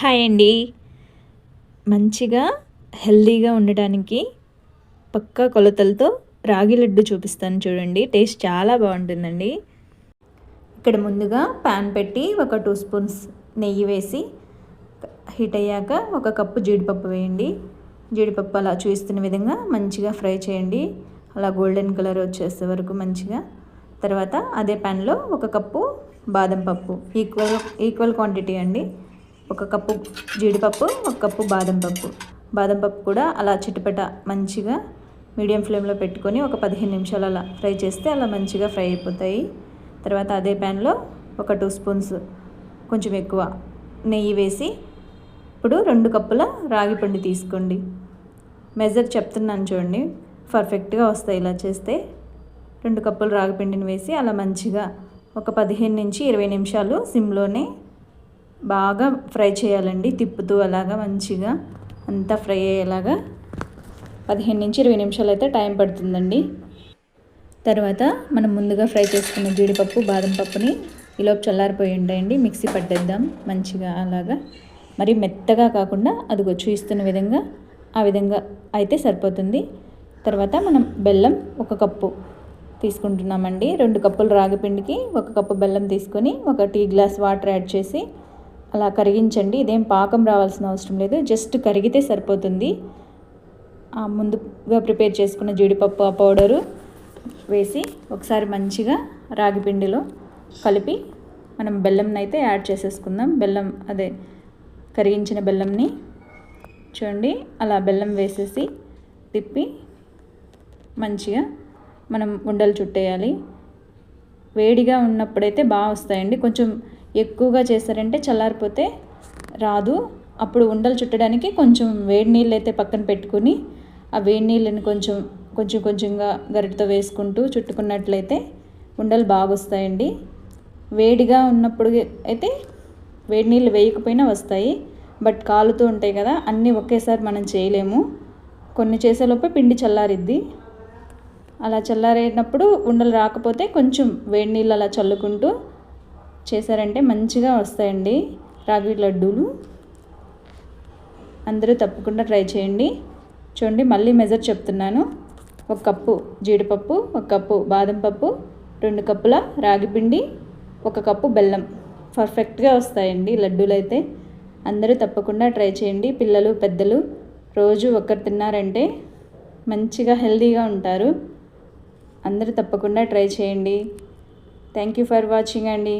Hi అండి. మంచిగా హెల్దీగా ఉండటానికి పక్కా కొలతలతో రాగి లడ్డు చూపిస్తాను చూడండి. టేస్ట్ చాలా బాగుంటుందండి. ఇక్కడ ముందుగా ప్యాన్ పెట్టి ఒక టూ స్పూన్స్ నెయ్యి వేసి హీట్ అయ్యాక ఒక కప్పు జీడిపప్పు వేయండి. జీడిపప్పు అలా చూస్తున్న విధంగా మంచిగా ఫ్రై చేయండి. అలా గోల్డెన్ కలర్ వచ్చేసే వరకు మంచిగా. తర్వాత అదే ప్యాన్లో ఒక కప్పు బాదం పప్పు. ఈక్వల్ ఈక్వల్ క్వాంటిటీ అండి. ఒక కప్పు జీడిపప్పు ఒక కప్పు బాదం పప్పు. బాదం పప్పు కూడా అలా చిటపట మంచిగా మీడియం ఫ్లేమ్లో పెట్టుకొని ఒక పదిహేను నిమిషాలు అలా ఫ్రై చేస్తే అలా మంచిగా ఫ్రై అయిపోతాయి. తర్వాత అదే ప్యాన్లో ఒక టూ స్పూన్స్ కొంచెం ఎక్కువ నెయ్యి వేసి ఇప్పుడు రెండు కప్పుల రాగి పిండి తీసుకోండి. మెజర్ చెప్తున్నాను చూడండి పర్ఫెక్ట్గా వస్తాయి ఇలా చేస్తే. రెండు కప్పులు రాగి పిండిని వేసి అలా మంచిగా ఒక పదిహేను నుంచి ఇరవై నిమిషాలు సిమ్లోనే బాగా ఫ్రై చేయాలండి. తిప్పుతూ అలాగా మంచిగా అంతా ఫ్రై అయ్యేలాగా పదిహేను నుంచి ఇరవై నిమిషాలు అయితే టైం పడుతుందండి. తర్వాత మనం ముందుగా ఫ్రై చేసుకున్న జీడిపప్పు బాదం పప్పుని ఈలోపు చల్లారిపోయి ఉంటాయండి. మిక్సీ పట్టేద్దాం మంచిగా అలాగా. మరి మెత్తగా కాకుండా అది చూస్తున్న విధంగా ఆ విధంగా అయితే సరిపోతుంది. తర్వాత మనం బెల్లం ఒక కప్పు తీసుకుంటున్నామండి. రెండు కప్పులు రాగిపిండికి ఒక కప్పు బెల్లం తీసుకొని ఒక టీ గ్లాస్ వాటర్ యాడ్ చేసి అలా కరిగించండి. ఇదేం పాకం రావాల్సిన అవసరం లేదు. జస్ట్ కరిగితే సరిపోతుంది. ముందుగా ప్రిపేర్ చేసుకున్న జీడిపప్పు ఆ పౌడరు వేసి ఒకసారి మంచిగా రాగి పిండిలో కలిపి మనం బెల్లంని అయితే యాడ్ చేసేసుకుందాం. బెల్లం అదే కరిగించిన బెల్లంని చూడండి. అలా బెల్లం వేసేసి తిప్పి మంచిగా మనం ఉండలు చుట్టేయాలి. వేడిగా ఉన్నప్పుడైతే బాగా వస్తాయండి. కొంచెం ఎక్కువగా చేశారంటే చల్లారిపోతే రాదు. అప్పుడు ఉండలు చుట్టడానికి కొంచెం వేడి నీళ్ళు అయితే పక్కన పెట్టుకుని ఆ వేడి నీళ్ళని కొంచెం కొంచెం కొంచెంగా గరిటతో వేసుకుంటూ చుట్టుకున్నట్లయితే ఉండలు బాగా వస్తాయండి వేడిగా ఉన్నప్పుడు అయితే వేడి నీళ్ళు వేయకపోయినా వస్తాయి. బట్ కాలుతూ ఉంటాయి కదా అన్నీ ఒకేసారి మనం చేయలేము. కొన్ని చేసేలోపే పిండి చల్లారిద్ది. అలా చల్లారేటప్పుడు ఉండలు రాకపోతే కొంచెం వేడి నీళ్ళు అలా చల్లుకుంటూ చేశారంటే మంచిగా వస్తాయండి రాగి లడ్డూలు. అందరూ తప్పకుండా ట్రై చేయండి. చూడండి మళ్ళీ మెజర్ చెప్తున్నాను. ఒక కప్పు జీడిపప్పు ఒక కప్పు బాదం పప్పు రెండు కప్పుల రాగిపిండి ఒక కప్పు బెల్లం. పర్ఫెక్ట్గా వస్తాయండి లడ్డూలు అయితే అందరూ తప్పకుండా ట్రై చేయండి. పిల్లలు పెద్దలు రోజు ఒకరు తిన్నారంటే మంచిగా హెల్తీగా ఉంటారు. అందరూ తప్పకుండా ట్రై చేయండి. థ్యాంక్ యూ ఫర్ వాచింగ్ అండి.